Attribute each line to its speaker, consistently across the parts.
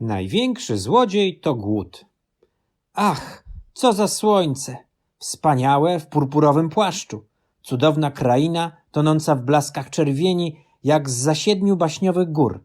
Speaker 1: Największy złodziej to głód. Ach, co za słońce! Wspaniałe w purpurowym płaszczu. Cudowna kraina, tonąca w blaskach czerwieni, jak z siedmiu baśniowych gór.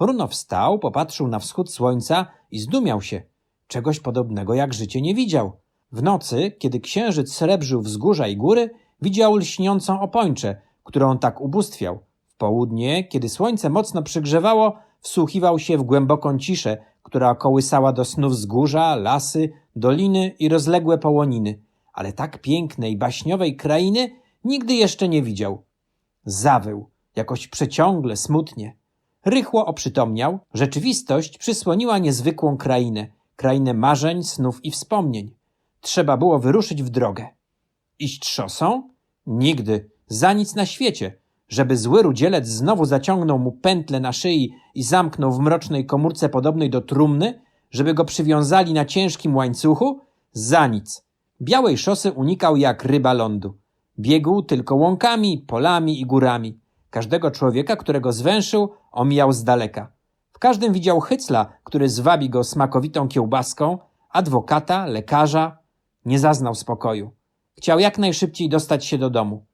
Speaker 1: Runo wstał, popatrzył na wschód słońca i zdumiał się. Czegoś podobnego jak życie nie widział. W nocy, kiedy księżyc srebrzył wzgórza i góry, widział lśniącą opończę, którą tak ubóstwiał. W południe, kiedy słońce mocno przygrzewało, wsłuchiwał się w głęboką ciszę, która kołysała do snu wzgórza, lasy, doliny i rozległe połoniny, ale tak pięknej, baśniowej krainy nigdy jeszcze nie widział. Zawył, jakoś przeciągle, smutnie. Rychło oprzytomniał, rzeczywistość przysłoniła niezwykłą krainę, krainę marzeń, snów i wspomnień. Trzeba było wyruszyć w drogę. Iść szosą? Nigdy, za nic na świecie. Żeby zły rudzielec znowu zaciągnął mu pętlę na szyi i zamknął w mrocznej komórce podobnej do trumny, żeby go przywiązali na ciężkim łańcuchu? Za nic. Białej szosy unikał jak ryba lądu. Biegł tylko łąkami, polami i górami. Każdego człowieka, którego zwęszył, omijał z daleka. W każdym widział hycla, który zwabi go smakowitą kiełbaską, adwokata, lekarza. Nie zaznał spokoju. Chciał jak najszybciej dostać się do domu.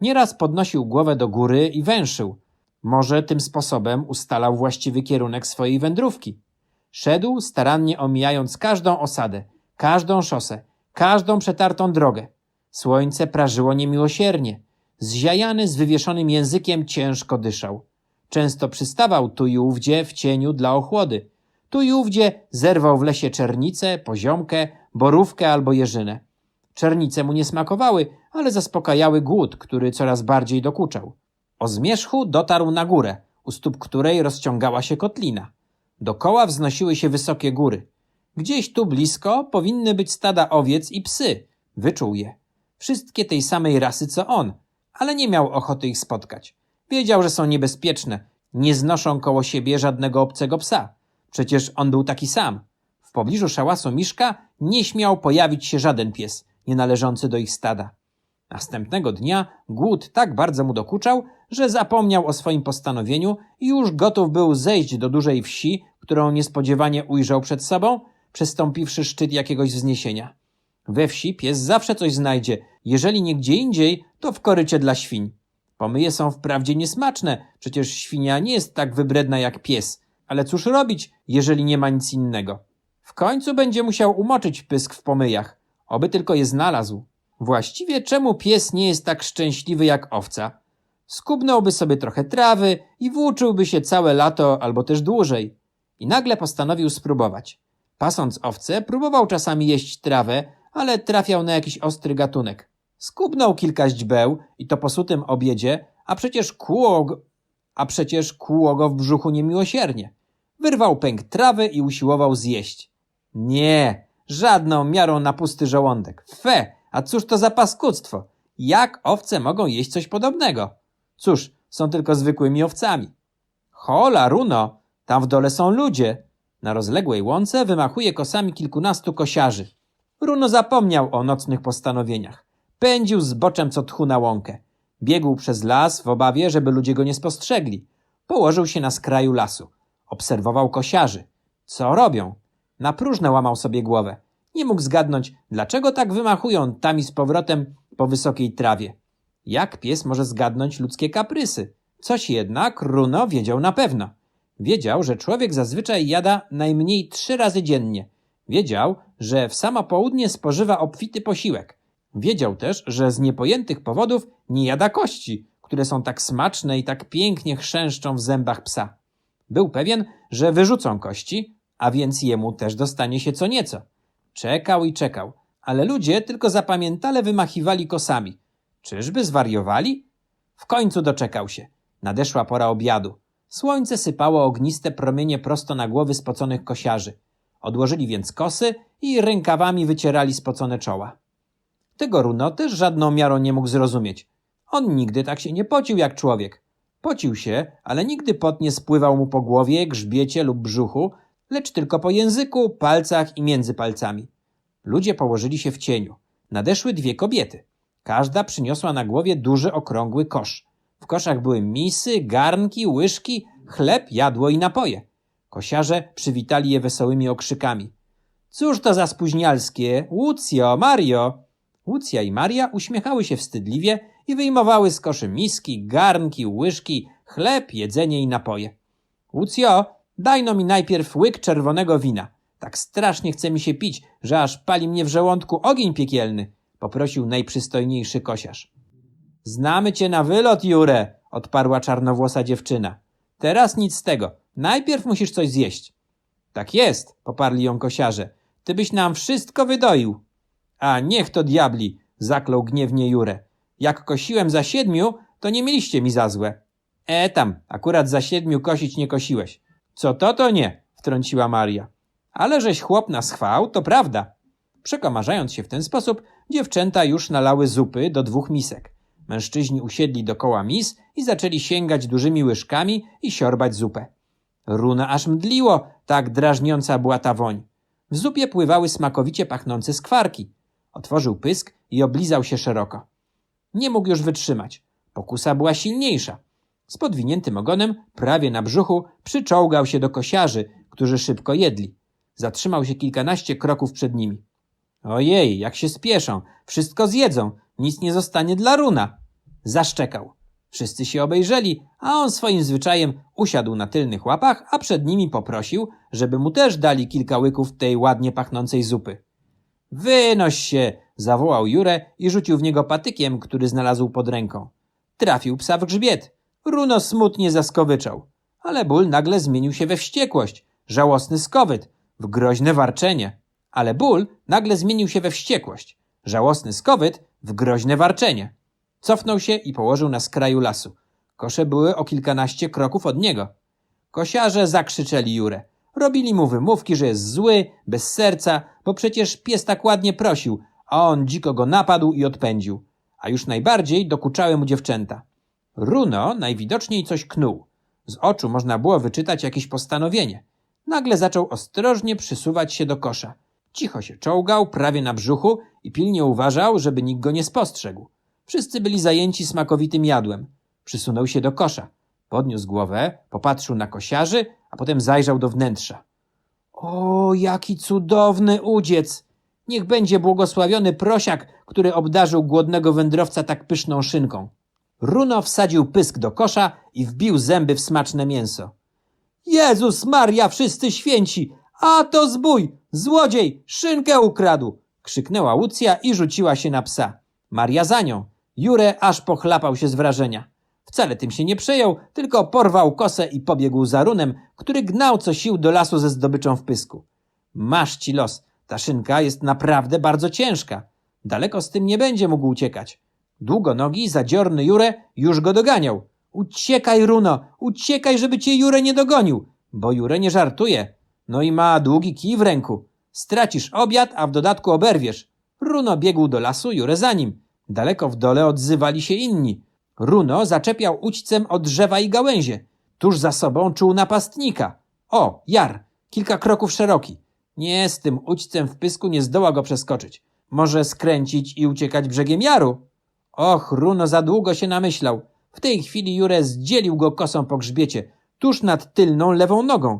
Speaker 1: Nieraz podnosił głowę do góry i węszył. Może tym sposobem ustalał właściwy kierunek swojej wędrówki. Szedł, starannie omijając każdą osadę, każdą szosę, każdą przetartą drogę. Słońce prażyło niemiłosiernie. Zziajany z wywieszonym językiem ciężko dyszał. Często przystawał tu i ówdzie w cieniu dla ochłody. Tu i ówdzie zerwał w lesie czernicę, poziomkę, borówkę albo jeżynę. Czernice mu nie smakowały, ale zaspokajały głód, który coraz bardziej dokuczał. O zmierzchu dotarł na górę, u stóp której rozciągała się kotlina. Dokoła wznosiły się wysokie góry. Gdzieś tu blisko powinny być stada owiec i psy. Wyczuł je. Wszystkie tej samej rasy co on, ale nie miał ochoty ich spotkać. Wiedział, że są niebezpieczne, nie znoszą koło siebie żadnego obcego psa. Przecież on był taki sam. W pobliżu szałasu Miszka nie śmiał pojawić się żaden pies, nie należący do ich stada. Następnego dnia głód tak bardzo mu dokuczał, że zapomniał o swoim postanowieniu i już gotów był zejść do dużej wsi, którą niespodziewanie ujrzał przed sobą, przestąpiwszy szczyt jakiegoś wzniesienia. We wsi pies zawsze coś znajdzie, jeżeli nie gdzie indziej, to w korycie dla świń. Pomyje są wprawdzie niesmaczne, przecież świnia nie jest tak wybredna jak pies, ale cóż robić, jeżeli nie ma nic innego? W końcu będzie musiał umoczyć pysk w pomyjach, oby tylko je znalazł. Właściwie czemu pies nie jest tak szczęśliwy jak owca? Skubnąłby sobie trochę trawy i włóczyłby się całe lato albo też dłużej. I nagle postanowił spróbować. Pasąc owce, próbował czasami jeść trawę, ale trafiał na jakiś ostry gatunek. Skubnął kilka źdźbeł i to po sutym obiedzie, a przecież kłuło go, a przecież kłuło go w brzuchu niemiłosiernie. Wyrwał pęk trawy i usiłował zjeść. Nie, żadną miarą na pusty żołądek. Fe, a cóż to za paskudztwo? Jak owce mogą jeść coś podobnego? Cóż, są tylko zwykłymi owcami. Hola, Runo, tam w dole są ludzie. Na rozległej łące wymachuje kosami kilkunastu kosiarzy. Runo zapomniał o nocnych postanowieniach. Pędził z boczem co tchu na łąkę. Biegł przez las w obawie, żeby ludzie go nie spostrzegli. Położył się na skraju lasu. Obserwował kosiarzy. Co robią? Na próżno łamał sobie głowę. Nie mógł zgadnąć, dlaczego tak wymachują tam i z powrotem po wysokiej trawie. Jak pies może zgadnąć ludzkie kaprysy? Coś jednak Runo wiedział na pewno. Wiedział, że człowiek zazwyczaj jada najmniej trzy razy dziennie. Wiedział, że w samo południe spożywa obfity posiłek. Wiedział też, że z niepojętych powodów nie jada kości, które są tak smaczne i tak pięknie chrzęszczą w zębach psa. Był pewien, że wyrzucą kości, a więc jemu też dostanie się co nieco. Czekał i czekał, ale ludzie tylko zapamiętale wymachiwali kosami. Czyżby zwariowali? W końcu doczekał się. Nadeszła pora obiadu. Słońce sypało ogniste promienie prosto na głowy spoconych kosiarzy. Odłożyli więc kosy i rękawami wycierali spocone czoła. Tego Runo też żadną miarą nie mógł zrozumieć. On nigdy tak się nie pocił jak człowiek. Pocił się, ale nigdy pot nie spływał mu po głowie, grzbiecie lub brzuchu, lecz tylko po języku, palcach i między palcami. Ludzie położyli się w cieniu. Nadeszły dwie kobiety. Każda przyniosła na głowie duży, okrągły kosz. W koszach były misy, garnki, łyżki, chleb, jadło i napoje. Kosiarze przywitali je wesołymi okrzykami. Cóż to za spóźnialskie? Łucjo, Mario! Łucja i Maria uśmiechały się wstydliwie i wyjmowały z koszy miski, garnki, łyżki, chleb, jedzenie i napoje. Łucjo, daj no mi najpierw łyk czerwonego wina. Tak strasznie chce mi się pić, że aż pali mnie w żołądku ogień piekielny, poprosił najprzystojniejszy kosiarz. Znamy cię na wylot, Jure, odparła czarnowłosa dziewczyna. Teraz nic z tego. Najpierw musisz coś zjeść. Tak jest, poparli ją kosiarze. Ty byś nam wszystko wydoił. A niech to diabli, zaklął gniewnie Jure. Jak kosiłem za siedmiu, to nie mieliście mi za złe. E tam, akurat za siedmiu kosić nie kosiłeś. Co to, to nie, wtrąciła Maria. Ale żeś chłop nas chwał, to prawda. Przekomarzając się w ten sposób, dziewczęta już nalały zupy do dwóch misek. Mężczyźni usiedli dokoła mis i zaczęli sięgać dużymi łyżkami i siorbać zupę. Runa aż mdliło, tak drażniąca była ta woń. W zupie pływały smakowicie pachnące skwarki. Otworzył pysk i oblizał się szeroko. Nie mógł już wytrzymać. Pokusa była silniejsza. Z podwiniętym ogonem, prawie na brzuchu, przyczołgał się do kosiarzy, którzy szybko jedli. Zatrzymał się kilkanaście kroków przed nimi. Ojej, jak się spieszą, wszystko zjedzą, nic nie zostanie dla runa. Zaszczekał. Wszyscy się obejrzeli, a on swoim zwyczajem usiadł na tylnych łapach, a przed nimi poprosił, żeby mu też dali kilka łyków tej ładnie pachnącej zupy. Wynoś się, zawołał Jurę i rzucił w niego patykiem, który znalazł pod ręką. Trafił psa w grzbiet. Runo smutnie zaskowyczał, ale ból nagle zmienił się we wściekłość, żałosny skowyt, w groźne warczenie. Ale ból nagle zmienił się we wściekłość, żałosny skowyt w groźne warczenie. Cofnął się i położył na skraju lasu. Kosze były o kilkanaście kroków od niego. Kosiarze zakrzyczeli Jurę. Robili mu wymówki, że jest zły, bez serca, bo przecież pies tak ładnie prosił, a on dziko go napadł i odpędził. A już najbardziej dokuczały mu dziewczęta. Runo najwidoczniej coś knuł. Z oczu można było wyczytać jakieś postanowienie. Nagle zaczął ostrożnie przysuwać się do kosza. Cicho się czołgał, prawie na brzuchu i pilnie uważał, żeby nikt go nie spostrzegł. Wszyscy byli zajęci smakowitym jadłem. Przysunął się do kosza. Podniósł głowę, popatrzył na kosiarzy, a potem zajrzał do wnętrza. O, jaki cudowny udziec! Niech będzie błogosławiony prosiak, który obdarzył głodnego wędrowca tak pyszną szynką. Runo wsadził pysk do kosza i wbił zęby w smaczne mięso. Jezus Maria, wszyscy święci! A to zbój! Złodziej! Szynkę ukradł! krzyknęła Łucja i rzuciła się na psa. Maria za nią. Jure aż pochlapał się z wrażenia. Wcale tym się nie przejął, tylko porwał kosę i pobiegł za runem, który gnał co sił do lasu ze zdobyczą w pysku. Masz ci los, ta szynka jest naprawdę bardzo ciężka. Daleko z tym nie będzie mógł uciekać. Długonogi, zadziorny Jure już go doganiał. Uciekaj, Runo, uciekaj, żeby cię Jure nie dogonił, bo Jure nie żartuje. No i ma długi kij w ręku. Stracisz obiad, a w dodatku oberwiesz. Runo biegł do lasu, Jure za nim. Daleko w dole odzywali się inni. Runo zaczepiał ućcem od drzewa i gałęzie. Tuż za sobą czuł napastnika. O, jar, kilka kroków szeroki. Nie, z tym ućcem w pysku nie zdoła go przeskoczyć. Może skręcić i uciekać brzegiem jaru? Och, Runo za długo się namyślał. W tej chwili Jure zdzielił go kosą po grzbiecie, tuż nad tylną lewą nogą.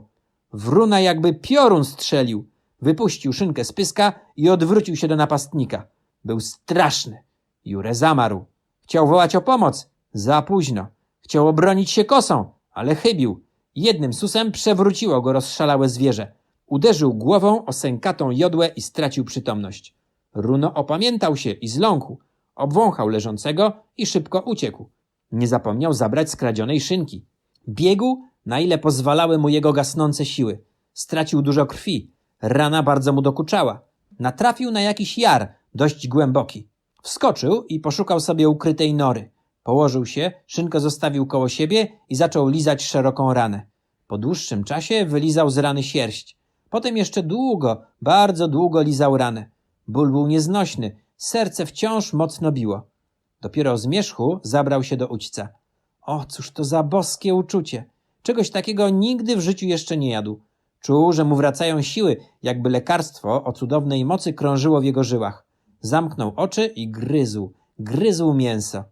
Speaker 1: W Runa jakby piorun strzelił. Wypuścił szynkę z pyska i odwrócił się do napastnika. Był straszny. Jure zamarł. Chciał wołać o pomoc. Za późno. Chciał obronić się kosą, ale chybił. Jednym susem przewróciło go rozszalałe zwierzę. Uderzył głową o sękatą jodłę i stracił przytomność. Runo opamiętał się i zląkł. Obwąchał leżącego i szybko uciekł. Nie zapomniał zabrać skradzionej szynki. Biegł, na ile pozwalały mu jego gasnące siły. Stracił dużo krwi. Rana bardzo mu dokuczała. Natrafił na jakiś jar, dość głęboki. Wskoczył i poszukał sobie ukrytej nory. Położył się, szynkę zostawił koło siebie i zaczął lizać szeroką ranę. Po dłuższym czasie wylizał z rany sierść. Potem jeszcze długo, bardzo długo lizał ranę. Ból był nieznośny, serce wciąż mocno biło. Dopiero zmierzchu zabrał się do ućca. O, cóż to za boskie uczucie! Czegoś takiego nigdy w życiu jeszcze nie jadł. Czuł, że mu wracają siły, jakby lekarstwo o cudownej mocy krążyło w jego żyłach. Zamknął oczy i gryzł, gryzł mięso.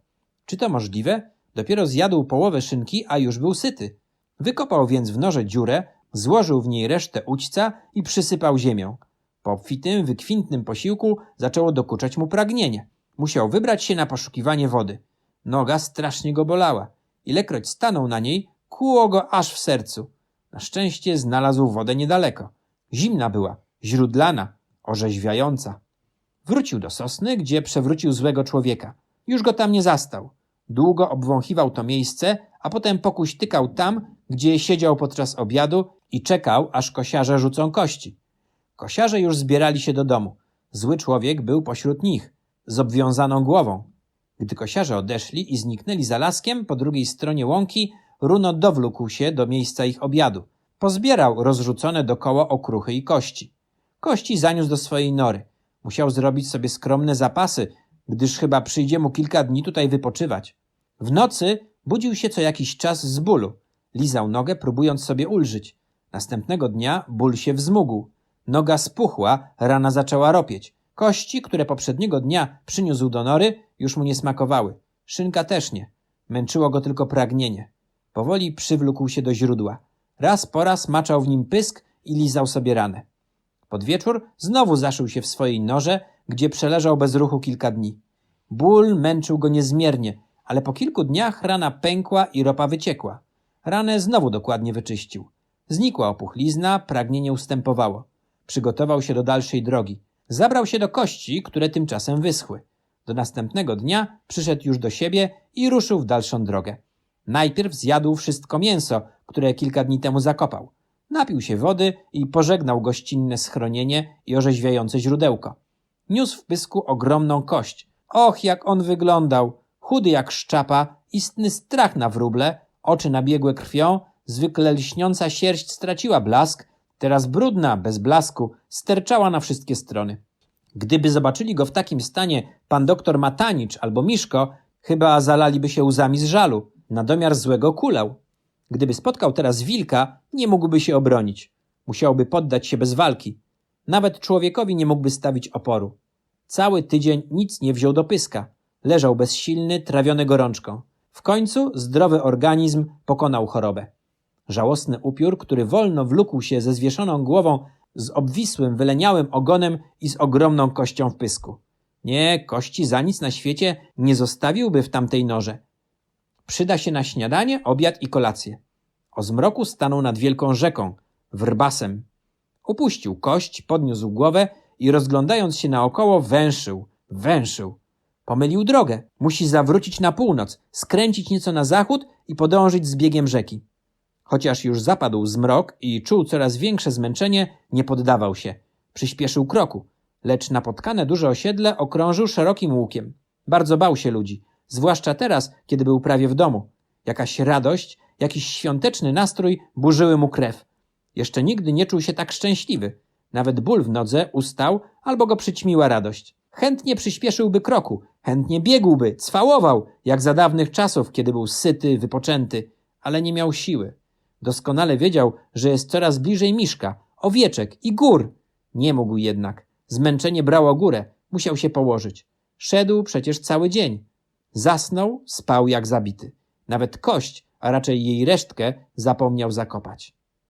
Speaker 1: Czy to możliwe? Dopiero zjadł połowę szynki, a już był syty. Wykopał więc w noże dziurę, Złożył w niej resztę ućca i przysypał ziemią. Po obfitym, wykwintnym posiłku zaczęło dokuczać mu pragnienie. Musiał wybrać się na poszukiwanie wody. Noga strasznie go bolała. Ilekroć stanął na niej, kłuło go aż w sercu. Na szczęście znalazł wodę niedaleko. Zimna była, źródlana, orzeźwiająca. Wrócił do sosny, gdzie przewrócił złego człowieka. Już go tam nie zastał. Długo obwąchiwał to miejsce, a potem pokuśtykał tam, gdzie siedział podczas obiadu i czekał, aż kosiarze rzucą kości. Kosiarze już zbierali się do domu. Zły człowiek był pośród nich, z obwiązaną głową. Gdy kosiarze odeszli i zniknęli za laskiem po drugiej stronie łąki, Runo dowlókł się do miejsca ich obiadu. Pozbierał rozrzucone dokoła okruchy i kości. Kości zaniósł do swojej nory. Musiał zrobić sobie skromne zapasy, gdyż chyba przyjdzie mu kilka dni tutaj wypoczywać. W nocy budził się co jakiś czas z bólu. Lizał nogę, próbując sobie ulżyć. Następnego dnia ból się wzmógł. Noga spuchła, rana zaczęła ropieć. Kości, które poprzedniego dnia przyniósł do nory, już mu nie smakowały. Szynka też nie. Męczyło go tylko pragnienie. Powoli przywlókł się do źródła. Raz po raz maczał w nim pysk i lizał sobie ranę. Pod wieczór znowu zaszył się w swojej norze, gdzie przeleżał bez ruchu kilka dni. Ból męczył go niezmiernie, ale po kilku dniach rana pękła i ropa wyciekła. Ranę znowu dokładnie wyczyścił. Znikła opuchlizna, pragnienie ustępowało. Przygotował się do dalszej drogi. Zabrał się do kości, które tymczasem wyschły. Do następnego dnia przyszedł już do siebie i ruszył w dalszą drogę. Najpierw zjadł wszystko mięso, które kilka dni temu zakopał. Napił się wody i pożegnał gościnne schronienie i orzeźwiające źródełko. Niósł w pysku ogromną kość. Och, jak on wyglądał! Chudy jak szczapa, istny strach na wróble, oczy nabiegłe krwią, zwykle lśniąca sierść straciła blask, teraz brudna, bez blasku, sterczała na wszystkie strony. Gdyby zobaczyli go w takim stanie pan doktor Matanicz albo Miszko, chyba zalaliby się łzami z żalu. Na domiar złego kulał. Gdyby spotkał teraz wilka, nie mógłby się obronić. Musiałby poddać się bez walki. Nawet człowiekowi nie mógłby stawić oporu. Cały tydzień nic nie wziął do pyska. Leżał bezsilny, trawiony gorączką. W końcu zdrowy organizm pokonał chorobę. Żałosny upiór, który wolno wlókł się ze zwieszoną głową, z obwisłym, wyleniałym ogonem i z ogromną kością w pysku. Nie, kości za nic na świecie nie zostawiłby w tamtej norze. Przyda się na śniadanie, obiad i kolację. O zmroku stanął nad wielką rzeką, wrbasem. Upuścił kość, podniósł głowę i rozglądając się naokoło węszył, węszył. Pomylił drogę. Musi zawrócić na północ, skręcić nieco na zachód i podążyć z biegiem rzeki. Chociaż już zapadł zmrok i czuł coraz większe zmęczenie, nie poddawał się. Przyspieszył kroku, lecz napotkane duże osiedle okrążył szerokim łukiem. Bardzo bał się ludzi, zwłaszcza teraz, kiedy był prawie w domu. Jakaś radość, jakiś świąteczny nastrój burzyły mu krew. Jeszcze nigdy nie czuł się tak szczęśliwy. Nawet ból w nodze ustał albo go przyćmiła radość. Chętnie przyspieszyłby kroku, chętnie biegłby, cwałował, jak za dawnych czasów, kiedy był syty, wypoczęty, ale nie miał siły. Doskonale wiedział, że jest coraz bliżej miszka, owieczek i gór. Nie mógł jednak. Zmęczenie brało górę, musiał się położyć. Szedł przecież cały dzień. Zasnął, spał jak zabity. Nawet kość, a raczej jej resztkę, zapomniał zakopać.